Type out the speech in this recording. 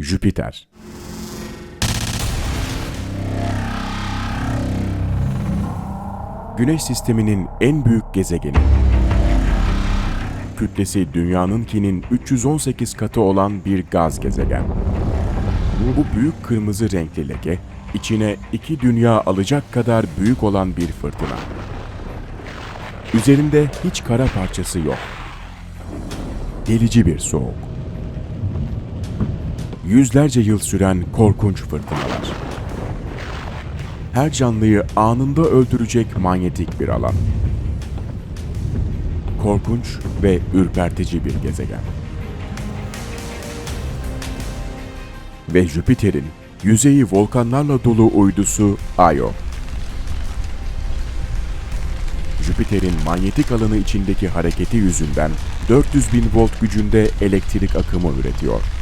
Jüpiter. Güneş sisteminin en büyük gezegeni. Kütlesi dünyanınkinin 318 katı olan bir gaz gezegen. Bu büyük kırmızı renkli leke, içine iki dünya alacak kadar büyük olan bir fırtına. Üzerinde hiç kara parçası yok. Delici bir soğuk. Yüzlerce yıl süren korkunç fırtınalar. Her canlıyı anında öldürecek manyetik bir alan. Korkunç ve ürpertici bir gezegen. Ve Jüpiter'in yüzeyi volkanlarla dolu uydusu Io. Jüpiter'in manyetik alanı içindeki hareketi yüzünden 400 bin volt gücünde elektrik akımı üretiyor.